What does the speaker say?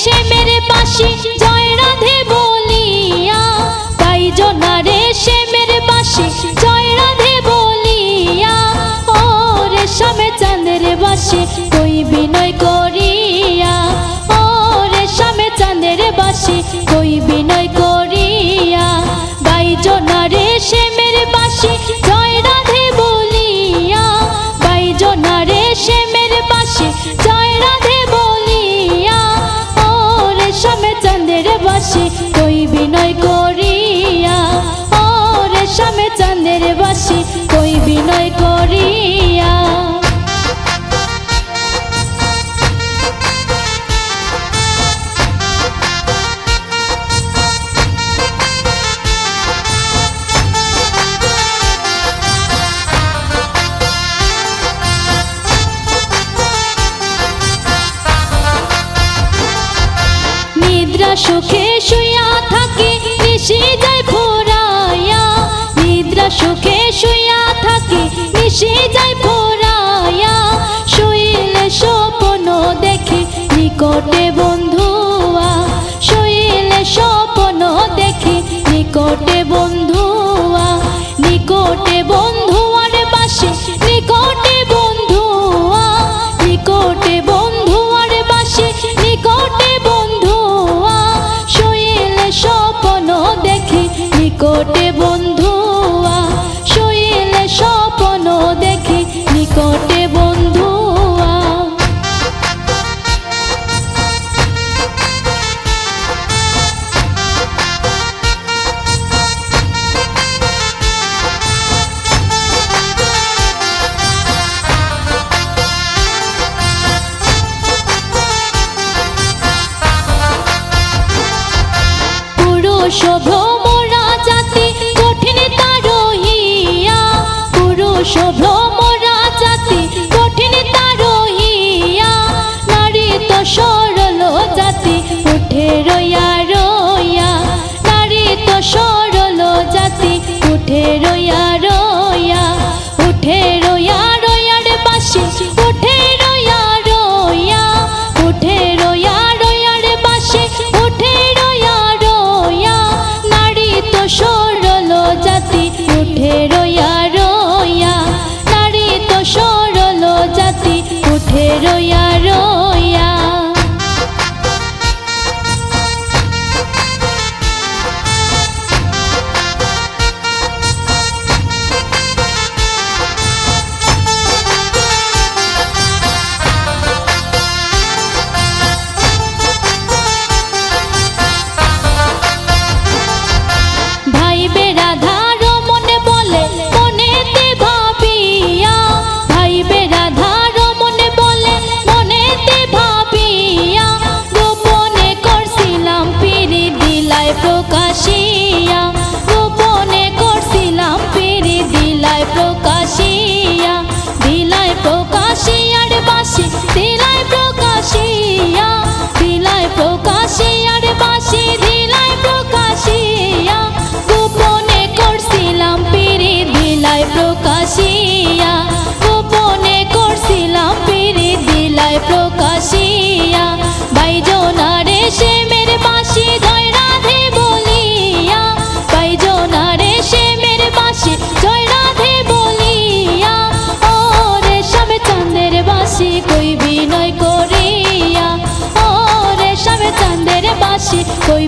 সে মেরে পাশি জয় রাধে বলিয়া। তাই জোনা সে মেরে পাশি জয় রাধে বলিয়া। ও রে সামে চাঁদের বাসে কই বিনয় করিয়া। ও রে সামে চাঁদের বাসে কই বিনয় করিয়া। তাই জোনা রে সে মেরে পাশি জয় রাধে বলিয়া। তাই জোনা সে মেরে পাশে করিয়া? নিদ্রা সুখে শুইয়া থাকে নিশি যায় ফোরাইয়া নিদ্রা সুখে শুয়া থাকি নিশি যায় ফোরাইয়া শুইলে স্বপ্ন দেখি, নিকটে বন্ধুয়া। শুইলে স্বপ্ন দেখি, নিকটে বন্ধুয়া। নিকটে বন্ধুয়ার ভ্রমরা জাতি, কঠিন তারহিয়া। পুরুষ ভ্রমরা জাতি, কঠিন তারহিয়া। নারী তো সরল জাতি, উঠে রইয়া উঠে প্রকাশিয়া, গোপনে করছিলাম পিরি দিলায় প্রকাশিয়া। বাইজনারে সে মেরে বাসি জয় রাধে বলিয়া। বাইজনারে সে মেরে বাসি জয় রাধে বলিয়া। ও রে সবে চাঁদের বাসি কই বিনয় করিয়া? ও রে সবে চাঁদের বাসি কই